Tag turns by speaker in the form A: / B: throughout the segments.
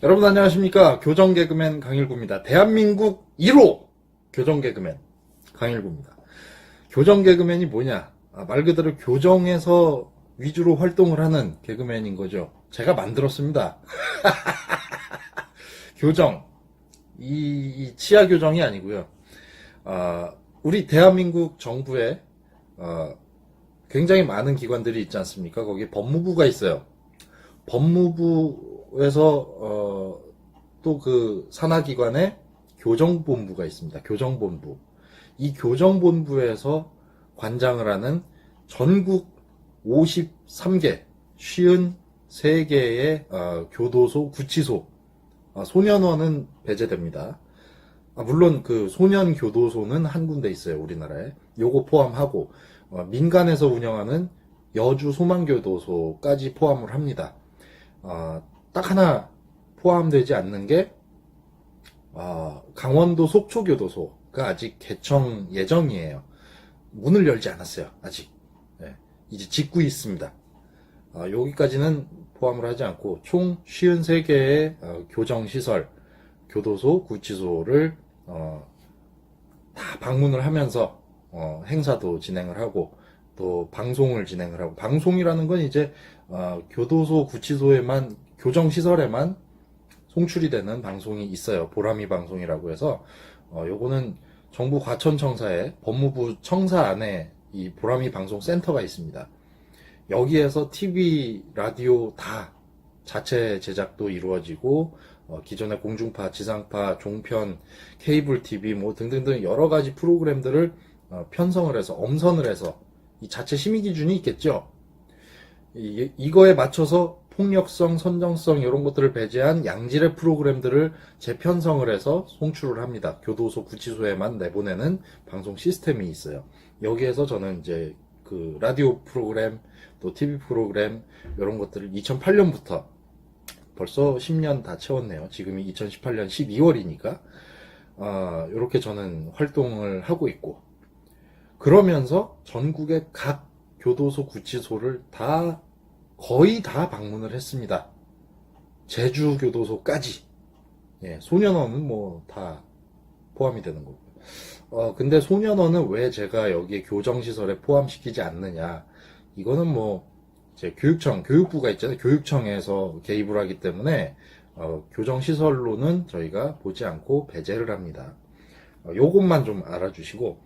A: 여러분 안녕하십니까 교정 개그맨 강일구입니다. 대한민국 1호 교정 개그맨 강일구입니다. 교정 개그맨이 뭐냐? 아, 말 그대로 교정에서 위주로 활동을 하는 개그맨인 거죠. 제가 만들었습니다. 교정 이, 이 치아 교정이 아니고요. 아, 우리 대한민국 정부에 어, 굉장히 많은 기관들이 있지 않습니까? 거기 법무부가 있어요. 법무부에서 어, 또 그 산하기관에 교정본부가 있습니다. 교정본부. 이 교정본부에서 관장을 하는 전국 53개, 53개의 어, 교도소, 구치소, 아, 소년원은 배제됩니다. 아, 물론 그 소년 교도소는 한 군데 있어요, 우리나라에. 요거 포함하고 어, 민간에서 운영하는 여주 소망교도소까지 포함을 합니다. 아, 딱 하나 포함되지 않는 게 아, 강원도 속초교도소가 아직 개청 예정이에요. 문을 열지 않았어요, 아직. 예, 이제 짓고 있습니다. 아, 여기까지는 포함을 하지 않고 총 53개의 어, 교정시설, 교도소, 구치소를 어, 다 방문을 하면서 어, 행사도 진행을 하고 또 방송을 진행을 하고 방송이라는 건 이제 어, 교도소, 구치소에만 교정시설에만 송출이 되는 방송이 있어요. 보람이 방송이라고 해서 어, 요거는 정부 과천청사에 법무부 청사 안에 이 보람이 방송 센터가 있습니다. 여기에서 TV, 라디오 다 자체 제작도 이루어지고 어, 기존의 공중파, 지상파, 종편, 케이블 TV 뭐 등등등 여러 가지 프로그램들을 어, 편성을 해서 엄선을 해서 이 자체 심의 기준이 있겠죠. 이, 이거에 맞춰서 폭력성, 선정성 이런 것들을 배제한 양질의 프로그램들을 재편성을 해서 송출을 합니다. 교도소, 구치소에만 내보내는 방송 시스템이 있어요. 여기에서 저는 이제 그 라디오 프로그램, 또 TV 프로그램 이런 것들을 2008년부터 벌써 10년 다 채웠네요. 지금이 2018년 12월이니까 아, 이렇게 저는 활동을 하고 있고 그러면서 전국의 각 교도소, 구치소를 다 거의 다 방문을 했습니다. 제주 교도소까지. 예, 소년원은 뭐 다 포함이 되는 거고. 어, 근데 소년원은 왜 제가 여기에 교정시설에 포함시키지 않느냐. 이거는 뭐, 이제 교육청, 교육부가 있잖아요. 교육청에서 개입을 하기 때문에, 어, 교정시설로는 저희가 보지 않고 배제를 합니다. 어, 요것만 좀 알아주시고,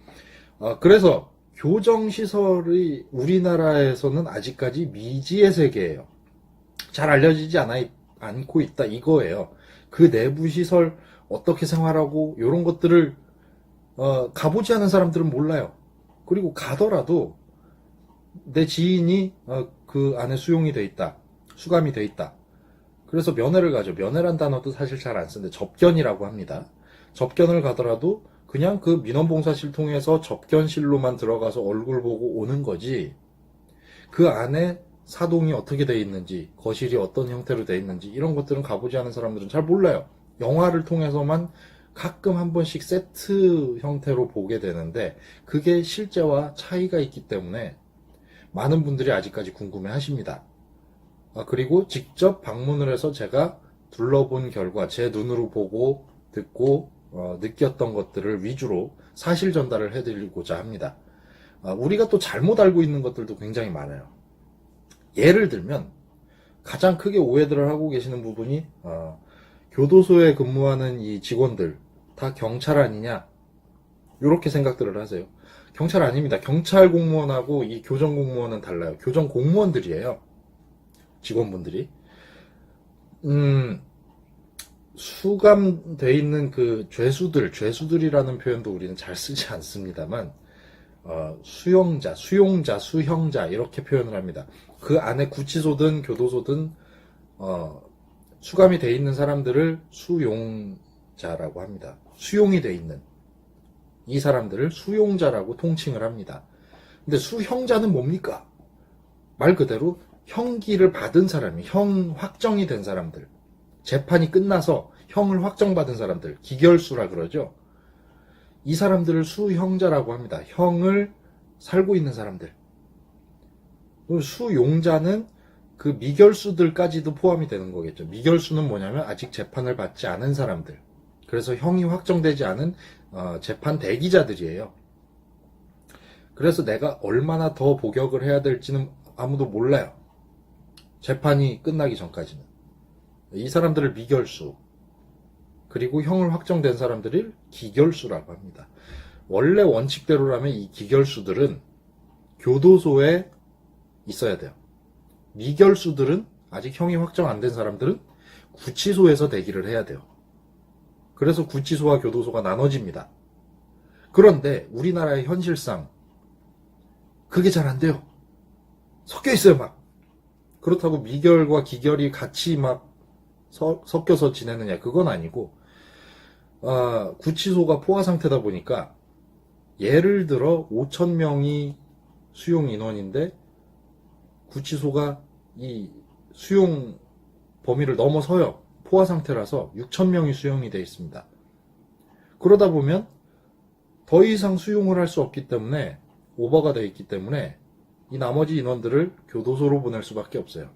A: 어, 그래서 교정 시설이 우리나라에서는 아직까지 미지의 세계예요. 잘 알려지지 않아, 않고 있다 이거예요. 그 내부 시설 어떻게 생활하고 이런 것들을 어, 가보지 않은 사람들은 몰라요. 그리고 가더라도 내 지인이 어, 그 안에 수용이 돼 있다, 수감이 돼 있다. 그래서 면회를 가죠. 면회란 단어도 사실 잘 안 쓰는데 접견이라고 합니다. 접견을 가더라도 그냥 그 민원봉사실 통해서 접견실로만 들어가서 얼굴 보고 오는 거지. 그 안에 사동이 어떻게 돼 있는지, 거실이 어떤 형태로 돼 있는지 이런 것들은 가보지 않은 사람들은 잘 몰라요. 영화를 통해서만 가끔 한 번씩 세트 형태로 보게 되는데 그게 실제와 차이가 있기 때문에 많은 분들이 아직까지 궁금해 하십니다. 아, 그리고 직접 방문을 해서 제가 둘러본 결과 제 눈으로 보고 듣고 어, 느꼈던 것들을 위주로 사실 전달을 해드리고자 합니다. 아, 우리가 또 잘못 알고 있는 것들도 굉장히 많아요. 예를 들면 가장 크게 오해들을 하고 계시는 부분이 어, 교도소에 근무하는 이 직원들 다 경찰 아니냐 이렇게 생각들을 하세요. 경찰 아닙니다. 경찰 공무원하고 이 교정 공무원은 달라요. 교정 공무원들이에요. 직원분들이. 음, 수감돼 있는 그 죄수들, 죄수들이라는 표현도 우리는 잘 쓰지 않습니다만, 어, 수용자, 수용자, 수형자, 이렇게 표현을 합니다. 그 안에 구치소든 교도소든, 어, 수감이 돼 있는 사람들을 수용자라고 합니다. 수용이 돼 있는. 이 사람들을 수용자라고 통칭을 합니다. 근데 수형자는 뭡니까? 말 그대로 형기를 받은 사람이, 형 확정이 된 사람들. 재판이 끝나서 형을 확정받은 사람들, 기결수라 그러죠. 이 사람들을 수형자라고 합니다. 형을 살고 있는 사람들. 수용자는 그 미결수들까지도 포함이 되는 거겠죠. 미결수는 뭐냐면 아직 재판을 받지 않은 사람들. 그래서 형이 확정되지 않은 어, 재판 대기자들이에요. 그래서 내가 얼마나 더 복역을 해야 될지는 아무도 몰라요. 재판이 끝나기 전까지는. 이 사람들을 미결수, 그리고 형을 확정된 사람들을 기결수라고 합니다. 원래 원칙대로라면 이 기결수들은 교도소에 있어야 돼요. 미결수들은 아직 형이 확정 안 된 사람들은 구치소에서 대기를 해야 돼요. 그래서 구치소와 교도소가 나눠집니다. 그런데 우리나라의 현실상 그게 잘 안 돼요. 섞여 있어요, 막. 그렇다고 미결과 기결이 같이 막 서- 섞여서 지내느냐, 그건 아니고, 아, 구치소가 포화 상태다 보니까, 예를 들어 5천 명이 수용 인원인데, 구치소가 이 수용 범위를 넘어서요. 포화 상태라서 6천 명이 수용이 되어 있습니다. 그러다 보면, 더 이상 수용을 할 수 없기 때문에, 오버가 되어 있기 때문에, 이 나머지 인원들을 교도소로 보낼 수밖에 없어요.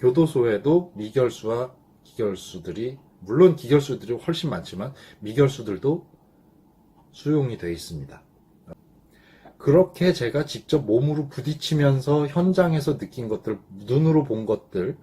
A: 교도소에도 미결수와 기결수들이 물론 기결수들이 훨씬 많지만 미결수들도 수용이 되어 있습니다. 그렇게 제가 직접 몸으로 부딪히면서 현장에서 느낀 것들, 눈으로 본 것들,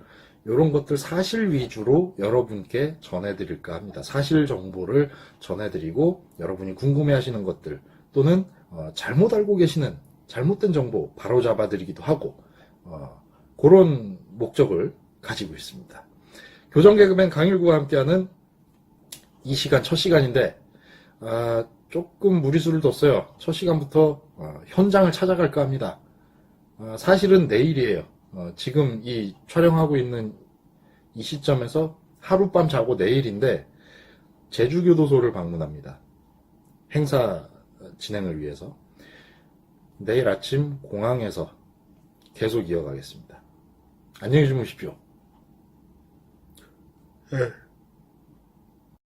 A: 이런 것들 사실 위주로 여러분께 전해드릴까 합니다. 사실 정보를 전해드리고 여러분이 궁금해하시는 것들 또는 어, 잘못 알고 계시는 잘못된 정보 바로 잡아드리기도 하고 어, 그런 목적을 가지고 있습니다. 교정 개그맨 강일구와 함께하는 이 시간 첫 시간인데 아, 조금 무리수를 뒀어요. 첫 시간부터 어, 현장을 찾아갈까 합니다. 아, 사실은 내일이에요. 어, 지금 이 촬영하고 있는 이 시점에서 하룻밤 자고 내일인데 제주교도소를 방문합니다. 행사 진행을 위해서 내일 아침 공항에서 계속 이어가겠습니다. 안녕히 주무십시오.
B: 예.